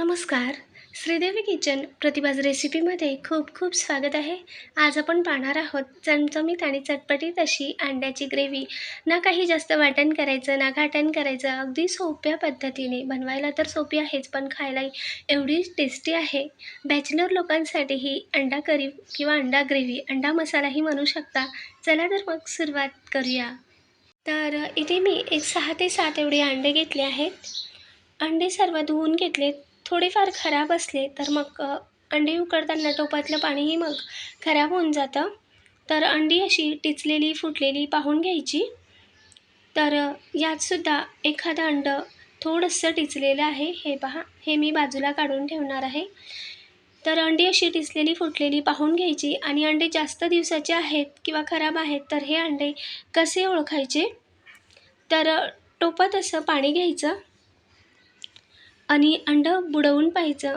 नमस्कार. श्रीदेवी किचन प्रतिभाज रेसिपीमध्ये खूप खूप स्वागत आहे. आज आपण पाहणार आहोत चमचमीत आणि चटपटीत अशी अंड्याची ग्रेव्ही ना काही जास्त वाटण करायचं ना घाटण करायचं अगदी सोप्या पद्धतीने. बनवायला तर सोपी आहेच पण खायलाही एवढी टेस्टी आहे. बॅचलर लोकांसाठी ही अंडा करी किंवा अंडा ग्रेव्ही अंडा मसालाही म्हणू शकता. चला तर मग सुरुवात करूया. तर इथे मी एक सहा ते सात एवढे अंडे घेतले आहेत. अंडे सर्व धुवून घेतलेत. थोडेफार खराब असले तर मग अंडी उकडताना टोपातलं पाणीही मग खराब होऊन जातं. तर अंडी अशी टिचलेली फुटलेली पाहून घ्यायची. तर यातसुद्धा एखादं अंडं थोडंसं टिचलेलं आहे. हे पहा हे मी बाजूला काढून ठेवणार आहे. तर अंडी अशी टिचलेली फुटलेली पाहून घ्यायची. आणि अंडे जास्त दिवसाचे आहेत किंवा खराब आहेत तर हे अंडे कसे ओळखायचे? तर टोपत टोपात असं पाणी घ्यायचं. आणि अंडं बुडवून पाहायचं.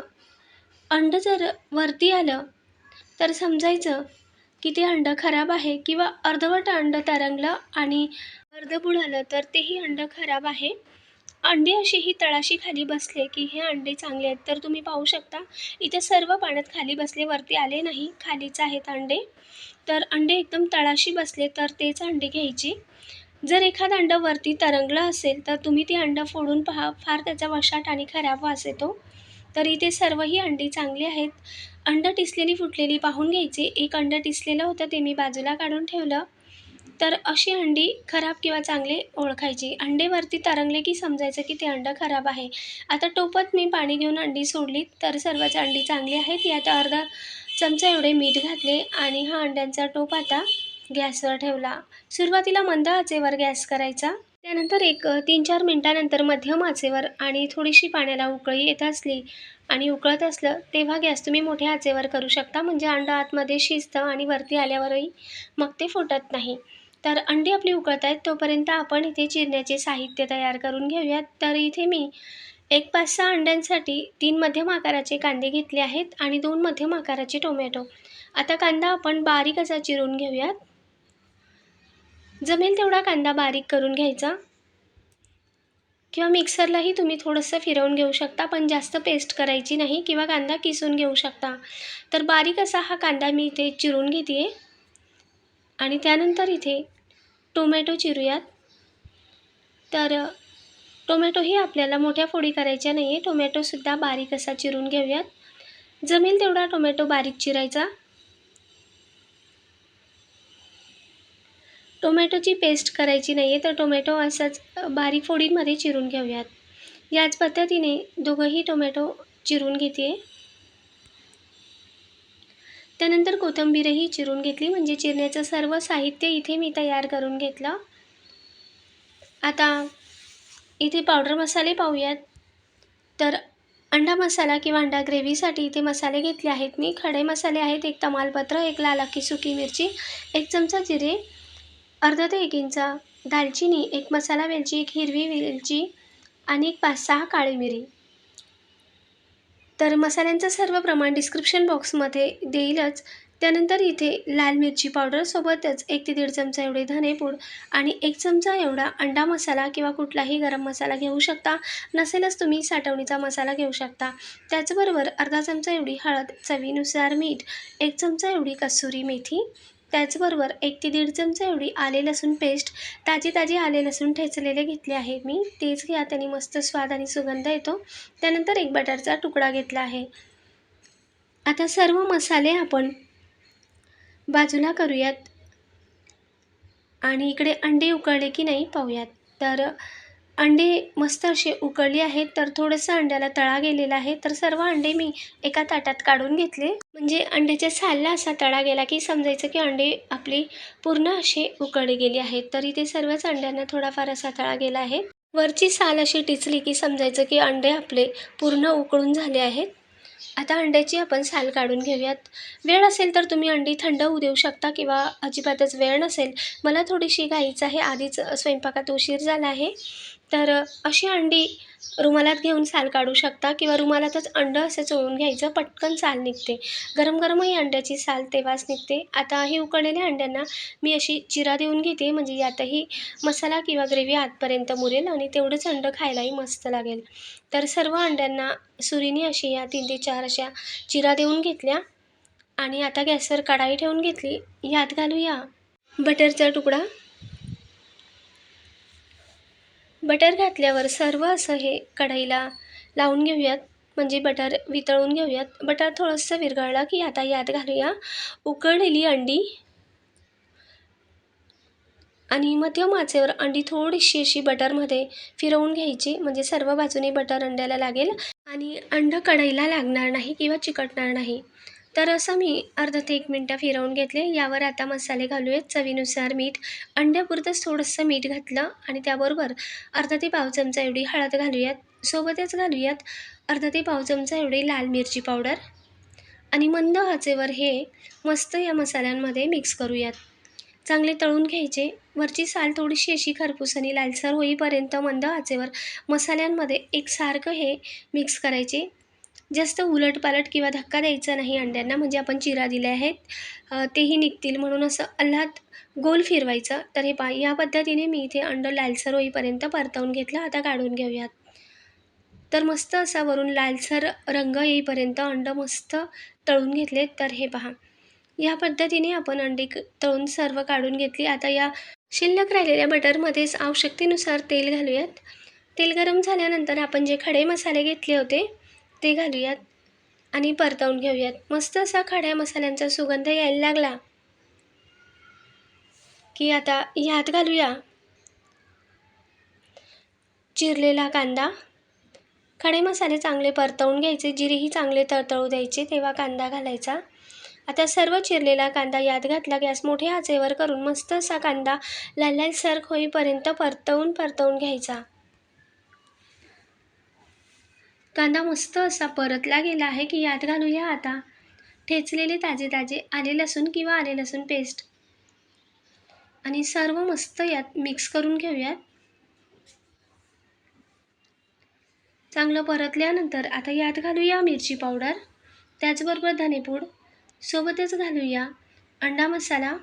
अंडं जर वरती आलं तर समजायचं की ते अंडं खराब आहे किंवा अर्धवट अंडं तरंगलं आणि अर्ध बुडालं तर तेही अंडं खराब आहे. अंडे अशी ही तळाशी खाली बसले की हे अंडे चांगले आहेत. तर तुम्ही पाहू शकता इथे सर्व पाण्यात खाली बसले वरती आले नाही खालीच आहेत अंडे. तर अंडे एकदम तळाशी बसले तर तेच अंडे घ्यायची. जर एखादं अंडं वरती तरंगलं असेल तर तुम्ही ते अंडं फोडून पहा. फार त्याचा वशाट आणि खराब वास येतो. तर इथे सर्वही अंडी चांगली आहेत. अंडं टिसलेली फुटलेली पाहून घ्यायची. एक अंडं टिसलेलं होतं ते मी बाजूला काढून ठेवलं. तर अशी अंडी खराब किंवा चांगले ओळखायची. अंडे वरती तरंगले की समजायचं की ते अंडं खराब आहे. आता टोपत मी पाणी घेऊन अंडी सोडली तर सर्वच अंडी चांगली आहेत. यात अर्धा चमचा एवढे मीठ घातले आणि हा अंड्यांचा टोप आता गॅसवर ठेवला. सुरुवातीला मंद आचेवर गॅस करायचा. त्यानंतर एक तीन चार मिनटानंतर मध्यम आचेवर आणि थोडीशी पाण्याला उकळी येत असली आणि उकळत असलं तेव्हा गॅस तुम्ही मोठ्या आचेवर करू शकता. म्हणजे अंडं आतमध्ये शिजतं आणि वरती आल्यावरही मग ते फुटत नाही. तर अंडी आपली उकळत आहेत तोपर्यंत आपण इथे चिरण्याचे साहित्य तयार करून घेऊयात. तर इथे मी एक पाच सहा अंड्यांसाठी तीन मध्यम आकाराचे कांदे घेतले आहेत आणि दोन मध्यम आकाराचे टोमॅटो. आता कांदा आपण बारीक असा चिरून घेऊयात. जमेल तेवढा कांदा बारीक करून घ्यायचा. किंवा मिक्सरलाही तुम्ही थोडंसं फिरवून घेऊ शकता पण जास्त पेस्ट करायची नाही किंवा कांदा किसून घेऊ शकता. तर बारीक असा हा कांदा मी इथे चिरून घेते आणि त्यानंतर इथे टोमॅटो चिरूयात. तर टोमॅटोही आपल्याला मोठ्या फोडी करायच्या नाही आहे टोमॅटोसुद्धा बारीक असा चिरून घेऊयात. जमेल तेवढा टोमॅटो बारीक चिरायचा. टोमॅटोची पेस्ट करायची नाही आहे तर टोमॅटो असाच बारीक फोडींमध्ये चिरून घेऊयात. याच पद्धतीने दोघंही टोमॅटो चिरून घेते. त्यानंतर कोथिंबीरही चिरून घेतली म्हणजे चिरण्याचं सर्व साहित्य इथे मी तयार करून घेतलं. आता इथे पावडर मसाले पाहूयात. तर अंडा मसाला किंवा अंडा ग्रेव्हीसाठी इथे मसाले घेतले आहेत मी. खडे मसाले आहेत एक तमालपत्र एक लालाकी सुकी मिरची एक चमचा जिरे अर्धा ते एक इंचा दालचिनी एक मसाला वेलची एक हिरवी वेलची आणि एक पाच सहा काळी मिरी. तर मसाल्यांचं सर्व प्रमाण डिस्क्रिप्शन बॉक्समध्ये देईलच. त्यानंतर इथे लाल मिरची पावडरसोबतच एक ते दीड चमचा एवढे धनेपूड आणि एक चमचा एवढा अंडा मसाला किंवा कुठलाही गरम मसाला घेऊ शकता. नसेलच तुम्ही साठवणीचा मसाला घेऊ शकता. त्याचबरोबर अर्धा चमचा एवढी हळद चवीनुसार मीठ एक चमचा एवढी कसुरी मेथी त्याचबरोबर एक ते दीड चमचा एवढी आले लसूण पेस्ट ताजी ताजी आले लसूण ठेचलेले घेतले आहे मी. तेच घ्या त्याने मस्त स्वाद आणि सुगंध येतो. त्यानंतर एक बटरचा तुकडा घेतला आहे. आता सर्व मसाले आपण बाजूला करूयात. आणि इकडे अंडे उकळले की नाही पाहूयात. तर अंडे मस्त असे उकळले आहेत तर थोडंसं अंड्याला तळा गेलेला आहे. तर सर्व अंडे मी एका ताटात काढून घेतले. म्हणजे अंड्याच्या सालला असा तळा गेला की समजायचं की अंडे आपली पूर्ण असे उकळले गेले आहेत. तर इथे सर्वच अंड्यांना थोडाफार असा तळा गेला आहे. वरची साल अशी टिचली की समजायचं की अंडे आपले पूर्ण उकळून झाले आहेत. आता अंड्याची आपण साल काढून घेऊयात. वेळ असेल तर तुम्ही अंडी थंड होऊ देऊ शकता किंवा अजिबातच वेळ नसेल. मला थोडीशी घाईच आहे. आधीच स्वयंपाकात उशीर झाला आहे. तर अशी अंडी रुमालात घेऊन साल काढू शकता किंवा रुमालातच अंडं असं चोळून घ्यायचं पटकन साल निघते. गरम गरमही अंड्याची साल तेव्हाच निघते. आता ही उकडलेल्या अंड्यांना मी अशी चिरा देऊन घेते म्हणजे यातही मसाला किंवा ग्रेव्ही आतपर्यंत मुरेल आणि तेवढंच अंडं खायलाही मस्त लागेल. तर सर्व अंड्यांना सुरीने अशी या तीन ते चार अशा चिरा देऊन घेतल्या आणि आता गॅसवर कढाई ठेवून घेतली. यात घालूया बटरचा तुकडा. बटर घातल्यावर सर्व असं हे कढईला लावून घेऊयात. म्हणजे बटर वितळून घेऊयात. बटर थोडंसं विरघळलं की आता यात घालूया उकळलेली अंडी. आणि मध्यम आचेवर अंडी थोडीशी अशी बटरमध्ये फिरवून घ्यायची. म्हणजे सर्व बाजूने बटर अंड्याला लागेल. आणि अंड कढईला लागणार नाही किंवा चिकटणार नाही. तर असं मी अर्धा ते एक मिनटं फिरवून घेतले. यावर आता मसाले घालूयात. चवीनुसार मीठ अंड्यापुरतंच थोडंसं मीठ घातलं आणि त्याबरोबर अर्धा ते पाव चमचा एवढी हळद घालूयात. सोबतच घालूयात अर्धा ते पाव चमचा एवढी लाल मिरची पावडर आणि मंद आचेवर हे मस्त या मसाल्यांमध्ये मिक्स करूयात. चांगले तळून घ्यायचे. वरची साल थोडीशी अशी खरपूस आणि लालसर होईपर्यंत मंद आचेवर मसाल्यांमध्ये एकसारखं हे मिक्स करायचे. जास्त उलटपालट किंवा धक्का द्यायचा नाही अंड्यांना म्हणजे आपण चिरा दिले आहेत तेही निघतील. म्हणून असं अल्हात गोल फिरवायचं. तर हे पा या पद्धतीने मी इथे अंड लालसर होईपर्यंत परतवून घेतलं. आता काढून घेऊयात. तर मस्त असा वरून लालसर रंग येईपर्यंत अंड मस्त तळून घेतले तर हे पहा या पद्धतीने आपण अंडी तळून सर्व काढून घेतली. आता या शिल्लक राहिलेल्या बटरमध्येच आवश्यकतेनुसार तेल घालूयात. तेल गरम झाल्यानंतर आपण जे खडे मसाले घेतले होते ते घालूयात आणि परतवून घेऊयात. मस्त असा खड्या मसाल्यांचा सुगंध यायला लागला. की आता ह्यात घालूया. चिरलेला कांदा. खडे मसाले चांगले परतवून घ्यायचे जिरेही चांगले तळतळू द्यायचे तेव्हा कांदा घालायचा. आता सर्व चिरलेला कांदा यात घातला गॅस मोठ्या आचेवर करून मस्त असा कांदा लाल लाल होईपर्यंत परतवून परतवून घ्यायचा. कांदा मस्त असा परतला गेला आहे की यात घालूया आता. ठेचलेले ताजे ताजे आले लसूण किंवा आले लसूण पेस्ट आणि सर्व मस्त यात मिक्स करून घेऊयात. चांगलं परतल्यानंतर आता यात घालूया मिरची पावडर. त्याचबरोबर धनेपूड. सोबतच घालूया अंडा मसाला.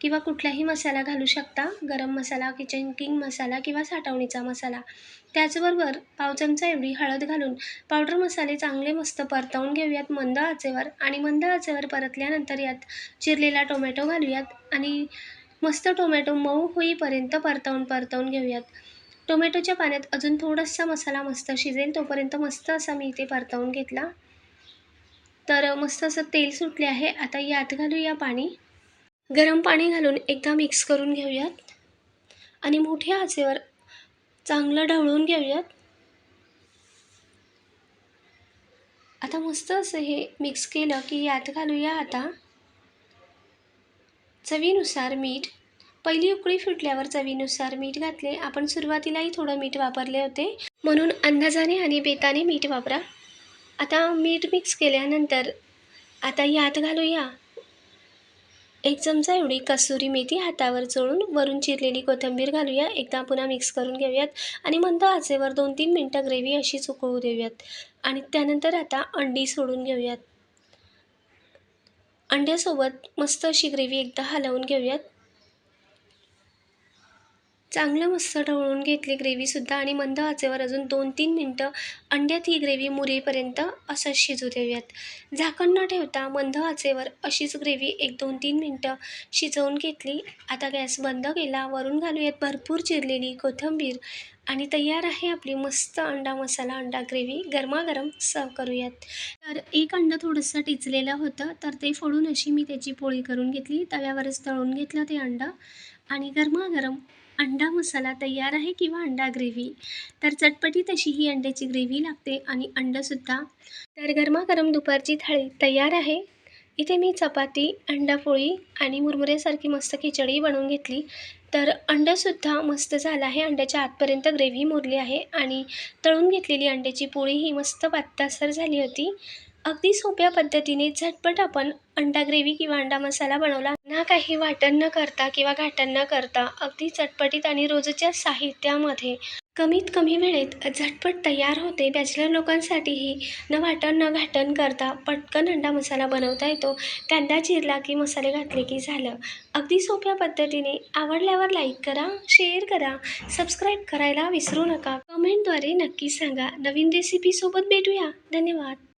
किंवा कुठलाही मसाला घालू शकता. गरम मसाला किचन किंग मसाला किंवा साठवणीचा मसाला. त्याचबरोबर पाव चमचा एवढी हळद घालून पावडर मसाले चांगले मस्त परतवून घेऊयात मंद आचेवर आणि मंद आचेवर परतल्यानंतर यात चिरलेला टोमॅटो घालूयात आणि मस्त टोमॅटो मऊ होईपर्यंत परतवून परतवून घेऊयात. टोमॅटोच्या पाण्यात अजून थोडासा मसाला मस्त शिजेल तोपर्यंत मस्त असा मी इथे परतवून घेतला. तर मस्त असं तेल सुटले आहे. आता यात घालूया पाणी. गरम पाणी घालून एकदा मिक्स करून घेऊयात. आणि मोठ्या आचेवर चांगलं ढवळून घेऊयात. आता मस्त असं हे मिक्स केलं की यात घालूया आता. चवीनुसार मीठ. पहिली उकळी फुटल्यावर चवीनुसार मीठ घातले. आपण सुरुवातीलाही थोडं मीठ वापरले होते. म्हणून अंदाजाने आणि बेताने मीठ वापरा. आता मीठ मिक्स केल्यानंतर आता यात घालूया. एक चमचा एवढी कसुरी मेथी हातावर चोळून वरून चिरलेली कोथिंबीर घालूया. एकदा पुन्हा मिक्स करून घेऊयात. आणि मंद आचेवर दोन तीन मिनटं ग्रेव्ही अशी उकळू देऊयात. आणि त्यानंतर आता अंडी सोडून घेऊयात. अंड्यासोबत मस्त अशी ग्रेव्ही एकदा हलवून घेऊयात. चांगलं मस्त ढवळून घेतली ग्रेव्हीसुद्धा आणि मंद आचेवर अजून दोन तीन मिनटं अंड्यात ही ग्रेव्ही मुरेपर्यंत असंच शिजू देऊयात. झाकण न ठेवता मंद आचेवर अशीच ग्रेव्ही एक दोन तीन मिनटं शिजवून घेतली. आता गॅस बंद केला वरून घालूयात भरपूर चिरलेली कोथिंबीर आणि तयार आहे आपली मस्त अंडा मसाला अंडा ग्रेव्ही. गरमागरम सर्व करूयात. तर एक अंडं थोडंसं टिचलेलं होतं तर ते फोडून अशी मी त्याची पोळी करून घेतली. तव्यावरच तळून घेतलं ते अंडं आणि गरमागरम अंडा मसाला तयार आहे किंवा अंडा ग्रेव्ही तर चटपटीत अशी ही अंड्याची ग्रेव्ही लागते आणि अंडंसुद्धा. तर गरमागरम दुपारची थाळी तयार आहे. इथे मी चपाती अंडापोळी आणि मुरमुऱ्यासारखी मस्त खिचडी बनवून घेतली. तर अंडंसुद्धा मस्त झालं आहे. अंड्याच्या आतपर्यंत ग्रेव्ही मुरली आहे आणि तळून घेतलेली अंड्याची पोळी ही मस्त पात्तासर झाली होती. अगदी सोप्या पद्धतीने झटपट आपण अंडा ग्रेव्ही किंवा अंडा मसाला बनवला. ना काही वाटण न करता किंवा घाटण न करता अगदी चटपटीत आणि रोजच्या साहित्यामध्ये कमीत कमी वेळेत झटपट तयार होते. बॅचलर लोकांसाठीही न वाटण न घाटण करता पटकन अंडा मसाला बनवता येतो. कांदा चिरला की मसाले घातले की झालं. अगदी सोप्या पद्धतीने आवडल्यावर लाईक करा शेअर करा सबस्क्राईब करायला विसरू नका. कमेंटद्वारे नक्की सांगा. नवीन रेसिपीसोबत भेटूया. धन्यवाद.